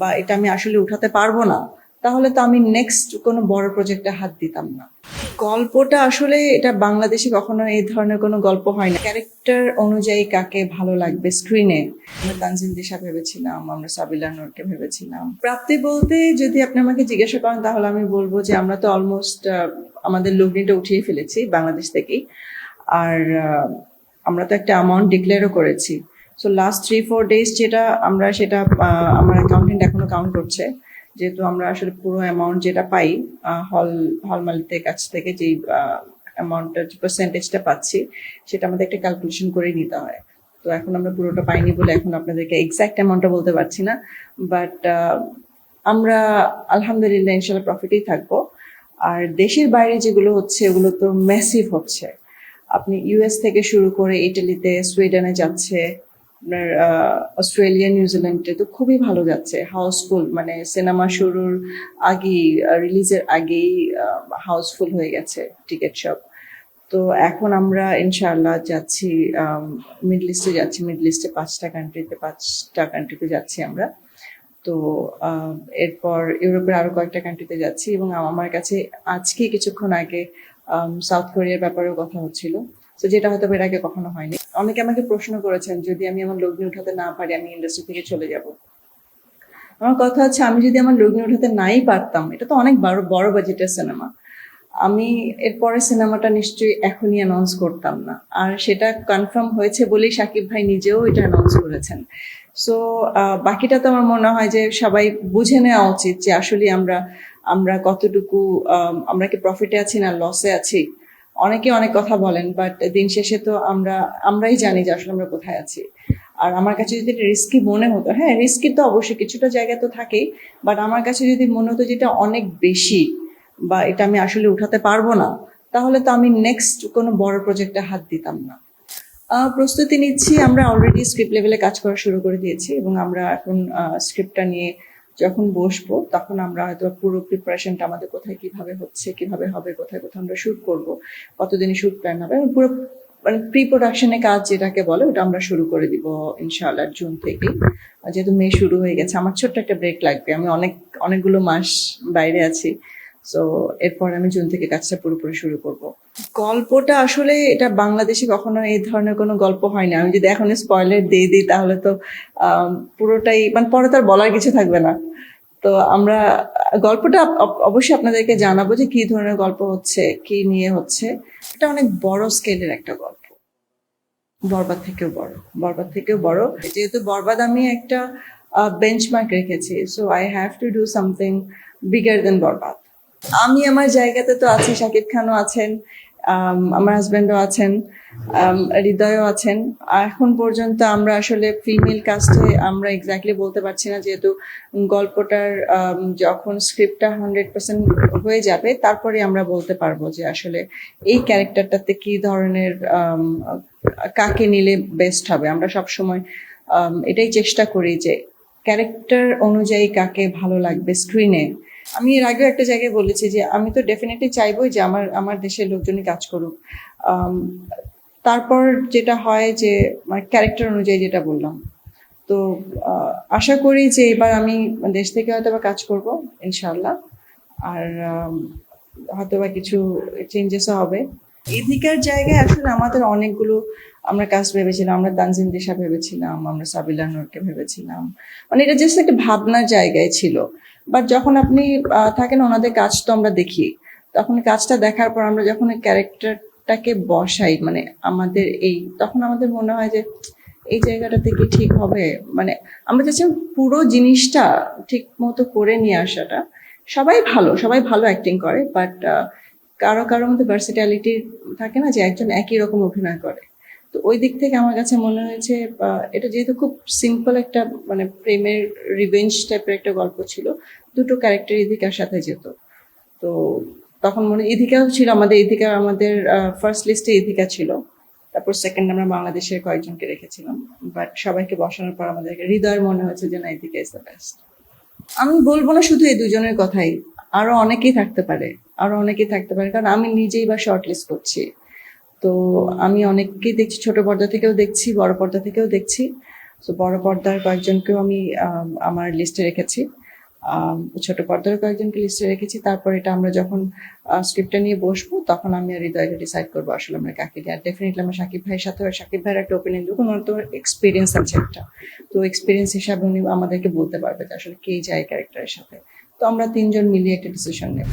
বা এটা আমি আসলে উঠাতে পারব না, তাহলে তো আমি নেক্সট কোনো বড় প্রজেক্টে হাত দিতাম না। গল্পটা আসলে এটা বাংলাদেশে কখনো এই ধরনের কোনো গল্প হয় না। ক্যারেক্টার অনুযায়ী কাকে ভালো লাগবে স্ক্রিনে আমরা তানজিন দিশা ভেবেছিলাম, আমরা সাবিলা নূরকে ভেবেছিলাম। প্রাপ্তি বলতে যদি আপনি আমাকে জিজ্ঞাসা করেন, তাহলে আমি বলব যে আমরা তো অলমোস্ট আমাদের লগ্নিটা উঠিয়ে ফেলেছি বাংলাদেশ থেকেই। আর আমরা তো একটা অ্যামাউন্ট ডিক্লেয়ারও করেছি। So last three four days যেটা আমরা সেটা আমার অ্যাকাউন্টেন্ট এখনও কাউন্ট করছে। যেহেতু আমরা আসলে পুরো অ্যামাউন্ট যেটা পাই হল হল মালিকদের কাছ থেকে যেই অ্যামাউন্টটা যে পার্সেন্টেজটা পাচ্ছি, সেটা আমাদের একটা ক্যালকুলেশন করে নিতে হয়। তো এখন আমরা পুরোটা পাইনি বলে এখন আপনাদেরকে এক্স্যাক্ট অ্যামাউন্টটা বলতে পারছি না। বাট আমরা আলহামদুলিল্লাহ ইনশাল্লাহ প্রফিটেই থাকব। আর দেশের বাইরে যেগুলো হচ্ছে ওগুলো তো ম্যাসিভ হচ্ছে। আপনি ইউএস থেকে শুরু করে ইটালিতে সুইডেনে যাচ্ছে। আপনার অস্ট্রেলিয়া নিউজিল্যান্ডে তো খুবই ভালো যাচ্ছে। হাউসফুল মানে সিনেমা শুরুর আগেই রিলিজের আগেই হাউসফুল হয়ে গেছে টিকিট সব তো এখন আমরা ইনশাআল্লাহ যাচ্ছি মিডল ইস্টে যাচ্ছি। মিডল ইস্টে পাঁচটা কান্ট্রিতে পাঁচটা কান্ট্রিতে যাচ্ছি আমরা। তো এরপর ইউরোপের আরও কয়েকটা কান্ট্রিতে যাচ্ছি এবং আমার কাছে আজকে কিছুক্ষণ আগে সাউথ কোরিয়ার ব্যাপারেও কথা হচ্ছিল। তো যেটা হয়তো এর আগে কখনো হয়নি। অনেকে আমাকে প্রশ্ন করেছেন যদি আমি আমার লগ্নি উঠাতে না পারি আমি ইন্ডাস্ট্রি থেকে চলে যাব। আমার কথা হচ্ছে আমি যদি আমার লগ্নি উঠাতে নাই পারতাম এটা তো অনেক বড় বড় বাজেটের সিনেমা আমি এরপরে সিনেমাটা নিশ্চয়ই এখনই অ্যানাউন্স করতাম না। আর সেটা কনফার্ম হয়েছে বলেই সাকিব ভাই নিজেও এটা অ্যানাউন্স করেছেন। সো বাকিটা তো আমার মনে হয় যে সবাই বুঝে নেওয়া উচিত যে আসলে আমরা আমরা কতটুকু আম, আমরা কি প্রফিটে আছি না লসে আছি। অনেকে অনেক কথা বলেন বাট দিন শেষে তো আমরা, আমরাই জানি যে আসলে আমরা কোথায় আছি। আর আমার কাছে যদি রিস্কি মনে হতো হ্যাঁ রিস্কি তো অবশ্যই, কিছুটা জায়গা তো থাকেই বাট আমার কাছে যদি মনে হতো যেটা অনেক বেশি, বা এটা আমি আসলে উঠাতে পারব না, তাহলে তো আমি নেক্সট কোনো বড় প্রজেক্টে হাত দিতাম না। প্রস্তুতি নিচ্ছি, আমরা অলরেডি স্ক্রিপ্ট লেভেলে কাজ করা শুরু করে দিয়েছি, এবং আমরা এখন স্ক্রিপ্টটা নিয়ে যখন বসবো, তখন আমরা হয়তো পুরো প্রিপারেশনটা আমাদের কোথায়, কীভাবে হচ্ছে, কীভাবে হবে, কোথায় কোথায় আমরা শুট করব, কতদিনে শুট প্ল্যান হবে পুরো মানে প্রি প্রোডাকশনে কাজ যেটাকে বলে, ওটা আমরা শুরু করে দিব, ইনশাআল্লাহ, জুন থেকে যেহেতু মে শুরু হয়ে গেছে, আমার ছোট্ট একটা ব্রেক লাগবে, আমি অনেক, অনেকগুলো মাস বাইরে আছি সো এরপর আমি জুন থেকে কাজটা পুরোপুরি শুরু করব। গল্পটা আসলে এটা বাংলাদেশে কখনো এই ধরনের কোনো গল্প হয় না। আমি যদি এখন স্পয়লার দিয়ে দিই, তাহলে তো পুরোটাই মানে পরে তো আর বলার কিছু থাকবে না। তো আমরা, গল্পটা অবশ্যই আপনাদেরকে জানাব যে কি ধরনের গল্প হচ্ছে, কি নিয়ে হচ্ছে। এটা অনেক বড় স্কেলের একটা গল্প। বরবাদ থেকেও বড়, বরবাদ থেকেও বড়। যেহেতু বরবাদ আমি একটা বেঞ্চমার্ক রেখেছি so I have to do something bigger than বরবাদ। আমি আমার জায়গাতে তো আছি শাকিব খানও আছেন আম, আমার হাজবেন্ডও আছেন হৃদয়ও আছেন। এখন পর্যন্ত আমরা আসলে ফিমেল কাস্টে আমরা এক্স্যাক্টলি বলতে পারছি না যেহেতু গল্পটার যখন স্ক্রিপ্টটা হান্ড্রেড পার্সেন্ট হয়ে যাবে তারপরে আমরা বলতে পারব যে আসলে এই ক্যারেক্টারটাতে কি ধরনের কাকে নিলে বেস্ট হবে। আমরা সব সময় এটাই চেষ্টা করি যে ক্যারেক্টার অনুযায়ী কাকে ভালো লাগবে স্ক্রিনে আমি এর আগেও একটা জায়গায় বলেছি যে আমি তো ডেফিনেটলি চাইবই যে আমার আমার দেশের লোকজনই কাজ করুক। তারপর যেটা হয় যে ক্যারেক্টার অনুযায়ী যেটা বললাম। তো আশা করি যে এবার আমি দেশ থেকে হয়তো বা কাজ করব ইনশাল্লাহ আর হয়তো বা কিছু চেঞ্জেসও হবে। এদিকার জায়গায় আসলে আমাদের অনেকগুলো আমরা কাজ ভেবেছিলাম, আমরা তানজিন দিশা ভেবেছিলাম, আমরা সাবিলা নূরকে ভেবেছিলাম। মানে এটা জাস্ট একটা ভাবনার জায়গায় ছিল। বাট যখন আপনি থাকেন ওনাদের কাজ তো আমরা দেখি, তখন কাজটা দেখার পর আমরা যখন ক্যারেক্টারটাকে বসাই মানে আমাদের এই, তখন আমাদের মনে হয় যে এই জায়গাটাতে কি ঠিক হবে। মানে আমরা চাচ্ছি পুরো জিনিসটা ঠিক মতো করে নিয়ে আসাটা। সবাই ভালো সবাই ভালো অ্যাক্টিং করে বাট কারও কারও মধ্যে ভার্সিটালিটি থাকে না যে একজন একই রকম অভিনয় করে। তো ওই দিক থেকে আমার কাছে মনে হয়েছে এটা যেহেতু খুব সিম্পল একটা মানে প্রেমের রিভেঞ্জ টাইপের একটা গল্প ছিল, দুটো ক্যারেক্টার ইধিকার সাথে যেত। তো তখন মনে ইধিকাও ছিল আমাদের ইধিকা আমাদের ফার্স্ট লিস্টে ইধিকা ছিল। তারপর সেকেন্ড আমরা বাংলাদেশের কয়েকজনকে রেখেছিলাম। বাট সবাইকে বসানোর পর আমাদেরকে হৃদয়ের মনে হয়েছে যে না, ইধিকা ইজ দ্য বেস্ট আমি বলব না শুধু এই দুজনের কথাই, আরও অনেকেই থাকতে পারে, আরও অনেকেই থাকতে পারে, কারণ আমি নিজেই বা শর্ট লিস্ট করছি। তো আমি অনেককেই দেখছি, ছোট পর্দা থেকেও দেখছি, বড় পর্দা থেকেও দেখছি। তো বড় পর্দার কয়েকজনকেও আমি আমার লিস্টে রেখেছি। ছোট পর্দার কয়েকজনকে লিস্টে রেখেছি। তারপর এটা আমরা যখন স্ক্রিপ্টটা নিয়ে বসবো, তখন আমি আর হৃদয়কে ডিসাইড করব আসলে আমরা কাকে দিই আর ডেফিনেটলি আমরা সাকিব ভাইয়ের সাথে, সাকিব ভাইয়ের একটা ওপিনিয়ন দেবো। ওনার তো এক্সপিরিয়েন্স আছে একটা। তো এক্সপিরিয়েন্স হিসাবে উনি আমাদেরকে বলতে পারবে যে আসলে কে যায় ক্যারেক্টারের সাথে। তো আমরা তিনজন মিলিয়ে একটা ডিসিশন নেব।